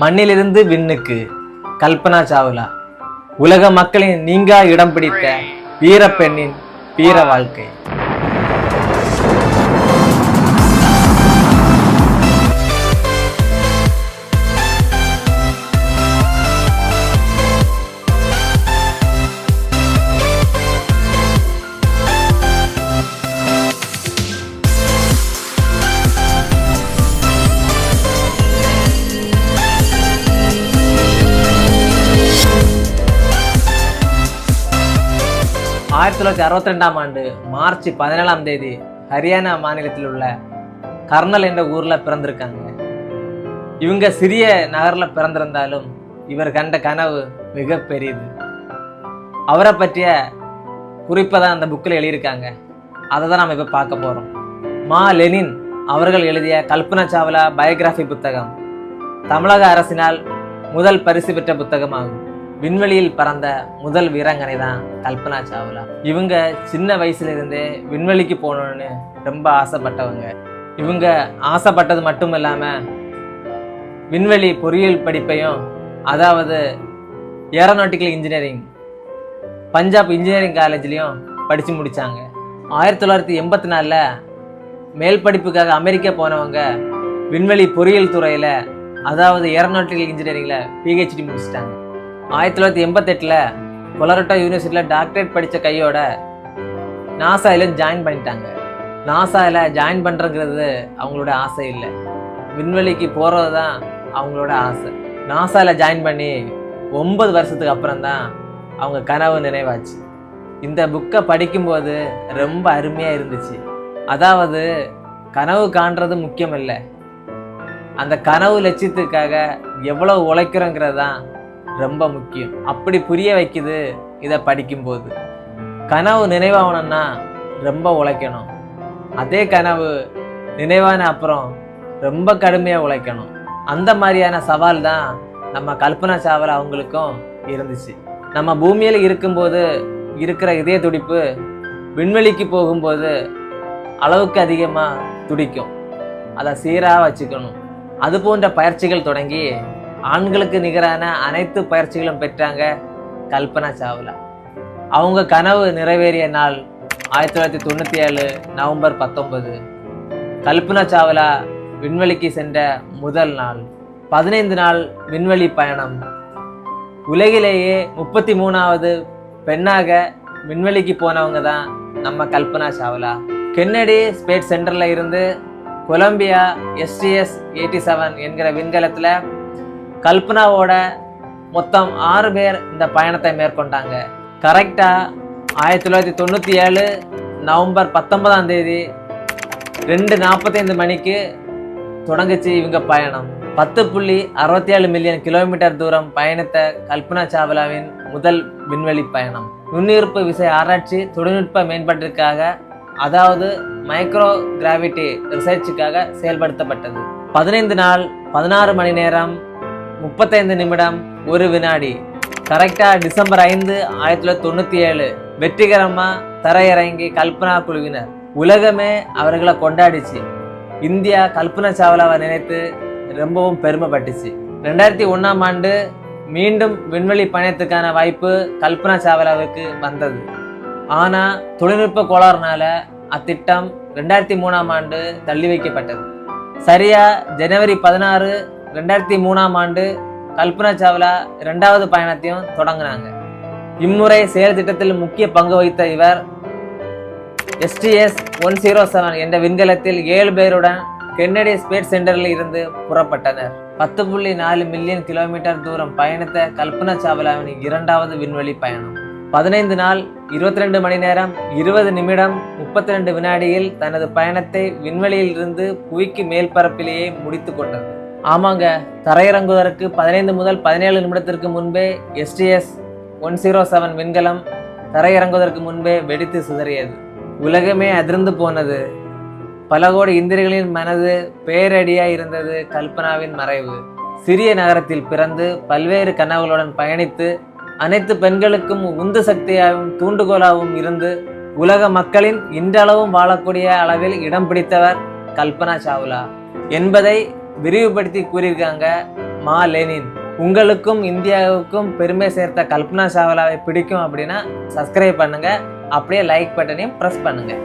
மண்ணிலிருந்து விண்ணுக்கு கல்பனா சாவ்லா. உலக மக்களின் நீங்கா இடம் பிடித்த வீரப்பெண்ணின் வீர வாழ்க்கை. ஆயிரத்தி தொள்ளாயிரத்தி அறுபத்தி ரெண்டாம் ஆண்டு மார்ச் பதினேழாம் தேதி ஹரியானா மாநிலத்தில் உள்ள கர்னல் என்ற ஊர்ல பிறந்திருக்காங்க. இவங்க சிறிய நகர்ல பிறந்திருந்தாலும் இவர் கண்ட கனவு மிக பெரியது. அவரை பற்றிய குறிப்பை தான் அந்த புக்கில் எழுதியிருக்காங்க. அதை தான் நம்ம இப்போ பார்க்க போகிறோம் மா லெனின் அவர்கள் எழுதிய கல்பனா சாவ்லா பயோகிராஃபி புத்தகம் தமிழக அரசினால் முதல் பரிசு பெற்ற புத்தகமாகும். விண்வெளியில் பறந்த முதல் வீராங்கனை தான் கல்பனா சாவ்லா. இவங்க சின்ன வயசுல இருந்தே விண்வெளிக்கு போகணும்னு ரொம்ப ஆசைப்பட்டவங்க. இவங்க ஆசைப்பட்டது மட்டும் இல்லாம விண்வெளி பொறியியல் படிப்பையும் அதாவது ஏரோநாட்டிக்கல் இன்ஜினியரிங் பஞ்சாப் இன்ஜினியரிங் காலேஜ்லேயும் படித்து முடிச்சாங்க. ஆயிரத்தி தொள்ளாயிரத்தி எண்பத்தி நாலில் மேல் படிப்புக்காக அமெரிக்கா போனவங்க விண்வெளி பொறியியல் துறையில் அதாவது ஏரோநாட்டிக்கல் இன்ஜினியரிங்கில் பிஹெச்டி முடிச்சிட்டாங்க. ஆயிரத்தி தொள்ளாயிரத்தி எண்பத்தெட்டில் கொலரட்டா யூனிவர்சிட்டியில் டாக்டரேட் படித்த கையோட நாசாவில் ஜாயின் பண்ணிட்டாங்க. நாசாவில் ஜாயின் பண்ணுறங்கிறது அவங்களோட ஆசை இல்லை. விண்வெளிக்கு போகிறது தான் அவங்களோட ஆசை. நாசாவில் ஜாயின் பண்ணி ஒன்பது வருஷத்துக்கு அப்புறம் தான் அவங்க கனவு நினைவாச்சு. இந்த புக்கை படிக்கும்போது ரொம்ப அருமையாக இருந்துச்சு. அதாவது கனவு காண்றது முக்கியம் இல்லை. அந்த கனவு லட்சியத்துக்காக எவ்வளோ உழைக்கிறோங்கிறது தான் ரொம்ப முக்கியம். அப்படி புரிய வைக்குது இதை படிக்கும்போது. கனவு நினைவாகணும்னா ரொம்ப உழைக்கணும். அதே கனவு நினைவான அப்புறம் ரொம்ப கடுமையாக உழைக்கணும். அந்த மாதிரியான சவால் தான் நம்ம கல்பனா சாவலா அவங்களுக்கும் இருந்துச்சு. நம்ம பூமியில் இருக்கும்போது இருக்கிற இதய துடிப்பு விண்வெளிக்கு போகும்போது அளவுக்கு அதிகமாக துடிக்கும். அதை சீராக வச்சுக்கணும். அது போன்ற பயிற்சிகள் தொடங்கி ஆண்களுக்கு நிகரான அனைத்து பயிற்சிகளும் பெற்றாங்க கல்பனா சாவ்லா. அவங்க கனவு நிறைவேறிய நாள் ஆயிரத்தி தொள்ளாயிரத்தி தொண்ணூற்றி ஏழு நவம்பர் பத்தொன்பது. கல்பனா சாவ்லா விண்வெளிக்கு சென்ற முதல் நாள். பதினைந்து நாள் விண்வெளி பயணம். உலகிலேயே முப்பத்தி மூணாவது பெண்ணாக விண்வெளிக்கு போனவங்க தான் நம்ம கல்பனா சாவ்லா. கென்னடி ஸ்பேஸ் சென்டரில் இருந்து கொலம்பியா எஸ்டிஎஸ் எயிட்டி செவன் என்கிற விண்கலத்தில் கல்பனாவோட மொத்தம் ஆறு பேர் இந்த பயணத்தை மேற்கொண்டாங்க. கரெக்டாக ஆயிரத்தி தொள்ளாயிரத்தி தொண்ணூற்றி ஏழு நவம்பர் பத்தொன்பதாம் தேதி ரெண்டு நாற்பத்தைந்து மணிக்கு தொடங்குச்சு இவங்க பயணம். பத்து புள்ளி அறுபத்தி ஏழு மில்லியன் கிலோமீட்டர் தூரம் பயணித்த கல்பனா சாவ்லாவின் முதல் விண்வெளி பயணம். நுண்ணுறுப்பு விசை ஆராய்ச்சி தொழில்நுட்ப மேம்பாட்டிற்காக அதாவது மைக்ரோ கிராவிட்டி ரிசர்ச்சுக்காக செயல்படுத்தப்பட்டது. பதினைந்து நாள் பதினாறு மணி நேரம் முப்பத்தைந்து நிமிடம் ஒரு வினாடி. கரெக்டாக டிசம்பர் ஐந்து ஆயிரத்தி தொள்ளாயிரத்தி தொண்ணூற்றி ஏழு. வெற்றிகரமாக தரையிறங்கி கல்பனா குழுவினர். உலகமே அவர்களை கொண்டாடிச்சு. இந்தியா கல்பனா சாவ்லாவை நினைத்து ரொம்பவும் பெருமைப்பட்டுச்சு. ரெண்டாயிரத்தி ஒன்றாம் ஆண்டு மீண்டும் விண்வெளி பயணத்துக்கான வாய்ப்பு கல்பனா சாவ்லாவுக்கு வந்தது. ஆனால் தொழில்நுட்ப கோளாறுனால அத்திட்டம் ரெண்டாயிரத்தி மூணாம் ஆண்டு தள்ளி வைக்கப்பட்டது. சரியாக ஜனவரி பதினாறு ரெண்டாயிரத்தி மூணாம் ஆண்டு கல்பனா சாவ்லா இரண்டாவது பயணத்தையும் தொடங்கினாங்க இம்முறை செயல் திட்டத்தில் முக்கிய பங்கு வகித்த இவர் எஸ்டிஎஸ் ஒன் ஜீரோ செவன் என்ற விண்கலத்தில் ஏழு பேருடன் கென்னடி ஸ்பேஸ் சென்டரில் இருந்து புறப்பட்டனர். பத்து புள்ளி நாலு மில்லியன் கிலோமீட்டர் தூரம் பயணித்த கல்பனா சாவ்லாவின் இரண்டாவது விண்வெளி பயணம். பதினைந்து நாள் இருபத்தி ரெண்டு மணி நேரம் இருபது நிமிடம் முப்பத்தி ரெண்டு வினாடியில் தனது பயணத்தை விண்வெளியில் இருந்து புவிக்கு மேல்பரப்பிலேயே முடித்து கொண்டது. ஆமாங்க. தரையிறங்குவதற்கு பதினைந்து முதல் பதினேழு நிமிடத்திற்கு முன்பே எஸ்டிஎஸ் ஒன் ஜீரோ செவன் விண்கலம் தரையிறங்குவதற்கு முன்பே வெடித்து சிதறியது. உலகமே அதிர்ந்து போனது. பல கோடி இந்திரிகளின் மனது பேரடியாக இருந்தது கல்பனாவின் மறைவு. சிறிய நகரத்தில் பிறந்து பல்வேறு கனவுகளுடன் பயணித்து அனைத்து பெண்களுக்கும் உந்து சக்தியாகவும் தூண்டுகோலாகவும் இருந்து உலக மக்களின் இன்றளவும் வாழக்கூடிய அளவில் இடம் பிடித்தவர் கல்பனா சாவ்லா. என்பதை விரிவுபடுத்தி கூறியிருக்காங்க மா லெனின். உங்களுக்கும் இந்தியாவுக்கும் பெருமை சேர்த்த கல்பனா சாவ்லாவை பிடிக்கும் அப்படின்னா சப்ஸ்கிரைப் பண்ணுங்கள் அப்படியே லைக் பட்டனையும் ப்ரெஸ் பண்ணுங்கள்